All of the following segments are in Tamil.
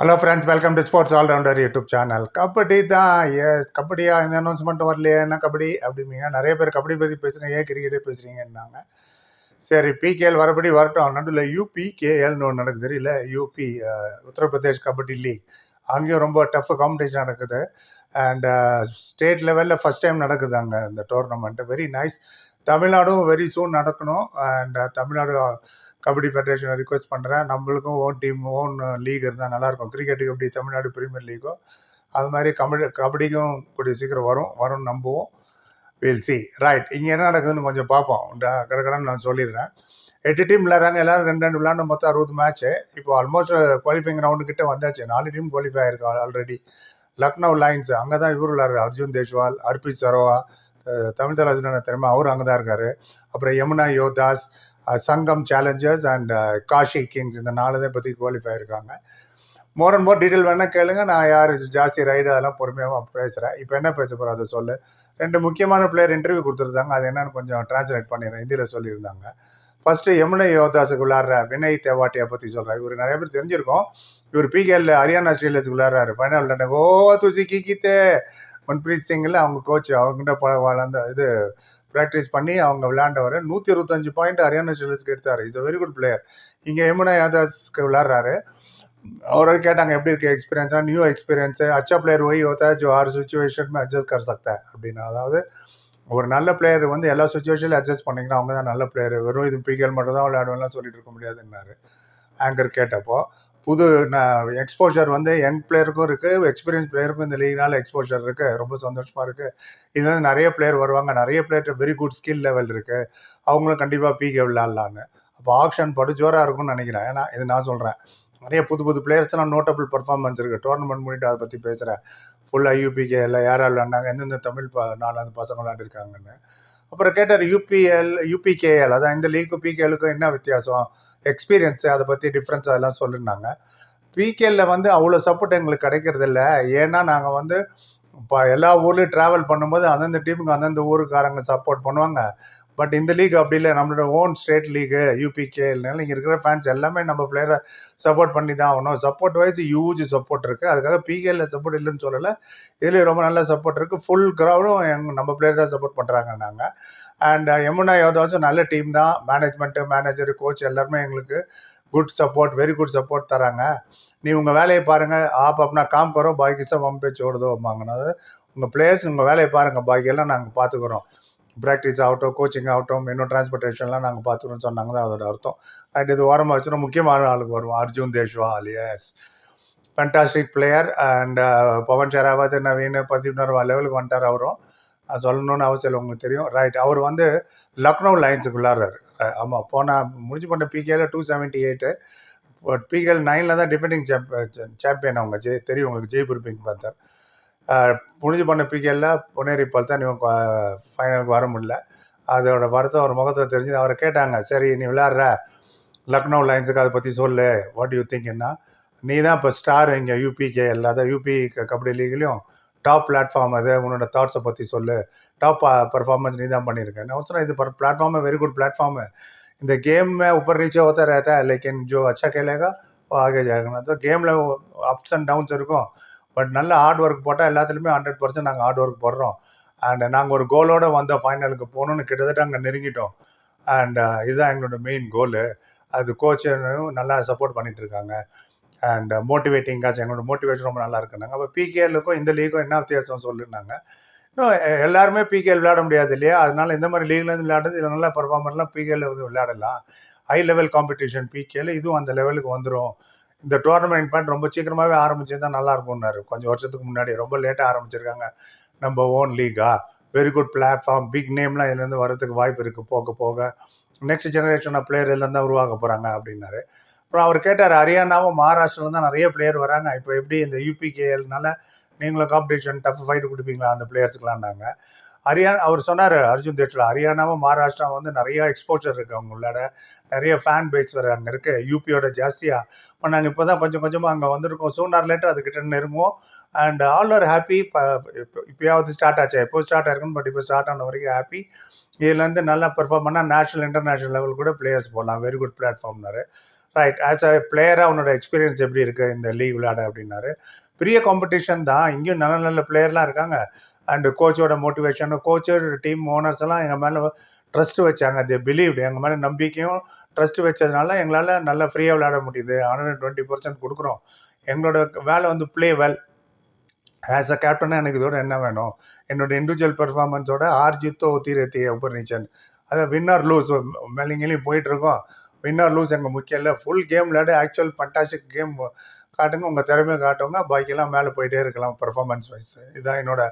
Hello friends welcome to sports all rounder YouTube channel kabaddi தான் எஸ் கபடியா இந்த அனௌன்ஸ்மெண்ட் வரலையே என்ன கபடி அப்படிம்பீங்க. நிறைய பேர் கபடி பற்றி பேசுங்க ஏன் கிரிக்கெட்டே பேசுகிறீங்கன்னாங்க சரி பிகேஎல் வரபடி வரட்டும். நடுவில் யூபிகேஎல்னு ஒன்று நடக்குது தெரியல? UP Uttar Pradesh kabaddi league. அங்கேயும் ரொம்ப டஃப் காம்படிஷன் நடக்குது. அண்ட் ஸ்டேட் லெவலில் ஃபஸ்ட் டைம் நடக்குது அங்கே இந்த டோர்னமெண்ட் வெரி நைஸ் தமிழ்நாடும் வெரி சூன் நடக்கணும். அண்ட் uh, தமிழ்நாடு கபடி ஃபெடரேஷனை ரிக்வெஸ்ட் பண்ணுறேன் நம்மளுக்கும் ஓன் டீம் ஓன் லீக் இருந்தால் நல்லாயிருக்கும். கிரிக்கெட்டுக்கு எப்படி தமிழ்நாடு பிரீமியர் லீகோ அது மாதிரி கபடி கபடிக்கும் கூடிய சீக்கிரம் வரும். வரும்னு நம்புவோம். வில் சி ரைட் இங்கே என்ன நடக்குதுன்னு கொஞ்சம் பார்ப்போம். கிடக்கிறேன்னு நான் சொல்லிடுறேன். எட்டு டீம் விளையாடுறாங்க எல்லாரும் ரெண்டு ரெண்டு விளையாண்டு மொத்தம் அறுபது மேட்ச்சு இப்போ ஆல்மோஸ்ட் குவாலிஃபைங் ரவுண்டு கிட்டே வந்தாச்சு. நாலு டீம் குவாலிஃபை ஆயிருக்கு ஆல்ரெடி லக்னோ லைன்ஸ் அங்கே தான் இவர் விளையாடுறாரு. அர்ஜுன் தேஷ்வால் அர்பித் சரோவா தமிழ் தலைவர் திறமை அவரும் அங்கே தான் இருக்காரு. அப்புறம் யமுனா யோதாஸ் சங்கம் சேலஞ்சர்ஸ் அண்ட் காஷி கிங்ஸ் இந்த நாலு தான் பற்றி குவாலிஃபை ஆயிருக்காங்க. மோர் அண்ட் மோர் டீட்டெயில் வேணால் கேளுங்க. நான் யார் ஜாஸ்தி ரைடு அதெல்லாம் பொறுமையாக பேசுகிறேன் இப்போ என்ன பேச போகிறோம் அதை சொல்லு. ரெண்டு முக்கியமான பிளேயர் இன்டர்வியூ கொடுத்துருந்தாங்க. அது என்னன்னு கொஞ்சம் டிரான்ஸ்லேட் பண்ணிடுறேன். ஹிந்தியில் சொல்லியிருந்தாங்க. ஃபர்ஸ்ட் யமுனை யோதாஸுக்கு விளாட்ற வினய் தேவாட்டியை பற்றி சொல்கிறேன் இவர் நிறைய பேர் தெரிஞ்சிருக்கோம். இவர் பிகேல ஹரியானா ஸ்டீலர்ஸுக்கு விளையாடுறாரு ஃபைனல் ஓ துசி கிக்கித்தே. மன்பிரீத் சிங்கில் அவங்க கோச் அவங்ககிட்ட ப அந்த இது ப்ராக்டிஸ் பண்ணி அவங்க விளையாண்டவர். நூற்றி இருபத்தஞ்சு பாயிண்ட் ஹரியானா ஸ்டெல்லர்ஸ்க்கு எடுத்தார். Is a very good player இங்கே யமுனா யாதாஸ்க்கு விளாட்றாரு और கேட்டாங்க எப்படி இருக்கு எக்ஸ்பீரியன்ஸாக நியூ எக்ஸ்பீரியன்ஸு அச்சா பிளேயர் ஒய் ஹோத்தா ஜோ ஹர் சுச்சுவேஷன் மே அட்ஜஸ்ட் கர் சக்தா? அப்படின்னு. அதாவது ஒரு நல்ல பிளேயர் வந்து எல்லா சுச்சுவேஷன்லையும் அட்ஜஸ்ட் பண்ணிங்கன்னா அவங்க தான் நல்ல பிளேயர் வெறும் இது பிகேல் மட்டும் தான் விளையாடுவேன்லாம் சொல்லிட்டு இருக்க முடியாதுன்னாரு. ஆங்கர் கேட்டப்போ புது எக்ஸ்போஷர் வந்து யங் பிளேயருக்கும் இருக்குது எக்ஸ்பீரியன்ஸ் பிளேயருக்கும் இந்த லீக்னால எக்ஸ்போஷர் இருக்குது ரொம்ப சந்தோஷமாக இருக்குது இதில் வந்து நிறைய பிளேயர் வருவாங்க நிறைய player very good skill level இருக்குது அவங்களும் கண்டிப்பாக பிகே விளையாடலான்னு அப்போ ஆக்ஷன் படு ஜோராக இருக்கும்னு நினைக்கிறேன். ஏன்னா இது நான் சொல்கிறேன் நிறைய புது புது பிளேயர்ஸ்லாம் நோட்டபிள் பர்ஃபார்மன்ஸ் இருக்குது டோர்னமெண்ட் முடிட்டு அதை பற்றி பேசுகிறேன் ஃபுல்லாக யூபிகே இல்லை யார் யார் விளையாண்டாங்க எந்தெந்த தமிழ் ப நாலாவது பசங்க விளாண்டுருக்காங்கன்னு அப்புறம் கேட்டார் யூபிஎல் யூபிகேஎல் அதான் இந்த லீக்கும் பிகேலுக்கும் என்ன வித்தியாசம்? எக்ஸ்பீரியன்ஸ் அதை பற்றி டிஃப்ரென்ஸ் அதெல்லாம் சொல்லிருந்தாங்க. பிகேல வந்து அவ்வளோ சப்போர்ட் எங்களுக்கு கிடைக்கிறது இல்ல. ஏன்னா நாங்கள் வந்து இப்போ எல்லா ஊர்லேயும் ட்ராவல் பண்ணும்போது அந்தந்த டீமுக்கு அந்தந்த ஊருக்காரங்க சப்போர்ட் பண்ணுவாங்க. பட் இந்த லீக் அப்படி இல்லை. நம்மளோட ஓன் ஸ்டேட் லீகு யூபிகேல்னால இங்கே இருக்கிற ஃபேன்ஸ் எல்லாமே நம்ம பிளேயரை சப்போர்ட் பண்ணி தான் ஆகணும். சப்போர்ட் வைஸ் ஹியூஜ் சப்போர்ட் இருக்குது அதுக்காக பிகேல சப்போர்ட் இல்லைன்னு சொல்லலை. இதுலேயும் ரொம்ப நல்ல சப்போர்ட் இருக்குது ஃபுல் கிரௌண்டும் நம்ம பிளேயர் தான் சப்போர்ட் பண்ணுறாங்க நாங்கள் அண்ட் யமுனா யோதாச்சும் நல்ல டீம் தான். மேனேஜ்மெண்ட்டு மேனேஜர் கோச் எல்லாருமே எங்களுக்கு good support very good support தராங்க. நீ உங்கள் வேலையை பாருங்கள் ஆப் அப்படின்னா காம் கரோ பாய்க்கு சார் பம்பே சோடுதோ அம்மாங்கன்னு உங்கள் பிளேயர்ஸ் உங்கள் வேலையை பாருங்கள் பாக்கியெல்லாம் நாங்கள் பார்த்துக்குறோம் ப்ராக்டிஸ் ஆகட்டும் கோச்சிங் ஆகட்டும் இன்னும் டிரான்ஸ்போர்ட்டேஷன்லாம் நாங்கள் பார்த்துக்கிறோம்னு சொன்னாங்க தான் அதோட அர்த்தம். அண்ட் இது ஓரமாக வச்சுனா முக்கியமான ஆளுக்கு வருவோம். Arjun Deshwal is fantastic player and Pawan Sehrawat Naveen Pradeep Narwal லெவலுக்கு வந்துட்டார் அவரும். அது சொல்லணும்னு அவசியம் இல்லை உங்களுக்கு தெரியும். ரைட் அவர் வந்து லக்னோ லைன்ஸுக்கு விளாட்றாரு ஆமாம் போனால் முடிஞ்சு பண்ண பிகேல டூ செவன்ட்டி எயிட்டு பிகேஎல் நைனில் தான் டிஃபெண்டிங் சாம்பியன் அவங்க. ஜெய் தெரியும் உங்களுக்கு ஜெய்பூர் பிங் பந்தர். முடிஞ்சு பண்ண பிகேயில் பொன்னேரிப்பால் தான் இவன் ஃபைனலுக்கு வர முடியல. அதோட வரத்தை அவர் முகத்தை தெரிஞ்சு அவரை கேட்டாங்க சரி நீ விளையாடுற? லக்னோ லைன்ஸுக்கு அதை பற்றி சொல்லு. வாட் யூ திங்க்னா நீ தான் இப்போ ஸ்டார் இங்கே யூபிகே இல்லாத யூபி கபடி லீக்லேயும் டாப் பிளாட்ஃபார்ம் அது உன்னோட தாட்ஸை பற்றி சொல்லு. டாப் பர்ஃபார்மன்ஸ் நீ தான் பண்ணியிருக்கேன் நான் சொன்னேன் இது பிளாட்ஃபார்ம் வெரி गुड பிளாட்ஃபார்மு இந்த गेम உப்பர் ऊपर नीचे होता லைக் है ஜோ அச்சா கேலேகா खेलेगा वो आगे जाएगा ना तो गेम இருக்கும். பட் நல்ல ஹார்ட் ஒர்க் போட்டால் எல்லாத்துலேயுமே ஹண்ட்ரட் பர்சன்ட் நாங்கள் ஹார்ட் ஒர்க் போடுறோம். அண்ட் நாங்கள் ஒரு கோலோடு வந்த ஃபைனலுக்கு போகணுன்னு கிட்டத்தட்ட அங்கே நெருங்கிட்டோம். அண்ட் uh, இதுதான் எங்களோட மெயின் கோலு அது கோச்சும் நல்லா சப்போர்ட் பண்ணிகிட்டு இருக்காங்க. அண்ட் மோட்டிவேட்டிங்காச்சும் uh, எங்களோட மோட்டிவேஷன் ரொம்ப நல்லா இருக்குனாங்க அப்போ பிகேலுக்கும் இந்த லீக்கும் என்ன வித்தியாசம் சொல்லிருந்தாங்க இன்னும் எல்லாருமே பிகேல் விளையாட முடியாது இல்லையா? அதனால இந்த மாதிரி லீக்லேருந்து விளையாடுறது இதில் நல்லா பர்ஃபார்மர்லாம் பிகேல வந்து விளையாடலாம். ஹை லெவல் காம்படிஷன் பிகேல இதுவும் அந்த லெவலுக்கு வந்துடும் இந்த டோர்னமெண்ட் பேண்ட் ரொம்ப சீக்கிரமாகவே ஆரம்பிச்சிருந்தா நல்லா இருக்கும்னாரு கொஞ்சம் வருஷத்துக்கு முன்னாடி ரொம்ப லேட்டாக ஆரம்பிச்சிருக்காங்க. நம்ம ஓன் லீகா வெரி குட் பிளாட்ஃபார்ம் பிக் நேம்லாம் இதுலேருந்து வரதுக்கு வாய்ப்பு இருக்குது போக போக. நெக்ஸ்ட் ஜெனரேஷன் ஆஃப் பிளேயர் எல்லாம் தான் உருவாக்க போகிறாங்க அப்படின்னாரு. அப்புறம் அவர் கேட்டார் ஹரியானாவும் மகாராஷ்டிரில் தான் நிறைய பிளேயர் வராங்க. இப்போ எப்படி இந்த யூபிகேஎல்னால நீங்களும் காம்படிஷன் டஃப் ஃபைட்டு கொடுப்பீங்களா அந்த பிளேயர்ஸுக்கெலாம்னாங்க ஹரியானா அவர் சொன்னார் அர்ஜுன் தேட்டில் ஹரியானாவும் மகாராஷ்டிரா வந்து நிறைய எக்ஸ்போஷர் இருக்குது அவங்களோட நிறைய ஃபேன் பேஸ் வேறு அங்கே இருக்குது யூபியோட ஜாஸ்தியாக இப்போ நாங்கள் இப்போ தான் கொஞ்சம் கொஞ்சமாக அங்கே வந்திருக்கோம். சூனார் லேட்டர் அதுக்கிட்ட நெருங்குவோம். அண்ட் ஆல் ஆர் ஹாப்பி இப்போ இப்போயாவது ஸ்டார்ட் ஆச்சு. எப்போ ஸ்டார்ட் ஆயிருக்குன்னு பட் இப்போ ஸ்டார்ட் ஆன வரைக்கும் ஹாப்பி இதுலேருந்து நல்லா பெர்ஃபார்ம் பண்ணால் நேஷனல் இன்டர்நேஷனல் லெவல் கூட பிளேயர்ஸ் போடலாம். வெரி குட் பிளாட்ஃபார்ம்னாரு ரைட் ஆஸ் அ பிளேயராக உன்னோட எக்ஸ்பீரியன்ஸ் எப்படி இருக்குது இந்த லீக் விளையாட அப்படின்னாரு. பெரிய காம்படிஷன் தான். இங்கேயும் நல்ல நல்ல பிளேயர்லாம் இருக்காங்க. அண்டு கோச்சோட மோட்டிவேஷன் கோச்சோட டீம் ஓனர்ஸ் எல்லாம் எங்கள் மேலே ட்ரஸ்ட் வச்சாங்க. தி பிலீவ்டு எங்கள் மேலே நம்பிக்கையும் ட்ரஸ்ட் வச்சதுனால எங்களால் நல்லா ஃப்ரீயாக விளையாட முடியுது. ஹண்ட்ரட் டுவெண்ட்டி பர்சன்ட் கொடுக்குறோம். எங்களோட வேலை வந்து ப்ளே வெல் ஆஸ் அ கேப்டனாக எனக்கு இதோட என்ன வேணும்? என்னோட இண்டிவிஜுவல் பெர்ஃபார்மன்ஸோட ஆர்ஜித்தோ தீரத்தி உபர்நீச்சன் அதை வின்னர் லூஸ் மேலிங்கிலையும் போயிட்டுருக்கோம் வின்னர் லூஸ் எங்கள் முக்கியம் இல்லை. ஃபுல் கேம் விளையாடு ஆக்சுவல் ஃபண்டாஸ்டிக் கேம் காட்டுங்க. உங்கள் திறமையை காட்டுங்க. பாக்கியெல்லாம் மேலே போயிட்டே இருக்கலாம் பர்ஃபார்மன்ஸ் வைஸ் இதுதான் என்னோட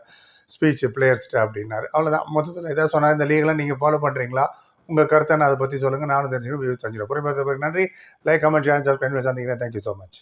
ஸ்பீச் பிளேயர்ஸ்ட்டு அப்படின்னாரு. அவ்வளோதான் மொத்தத்தில் எதாவது சொன்னால் இந்த லீக்லாம் நீங்கள் ஃபாலோ பண்ணுறீங்களா உங்கள் கருத்தை நான் அதை பற்றி சொல்லுங்கள் நானும் தெரிஞ்சுக்கிறேன். வியூ தெரிஞ்சுக்கிறேன் புரியும் நன்றி. லைக் கமெண்ட் சேனல் சப்ஸ்கிரைப் சந்திக்கிறேன். Thank you so much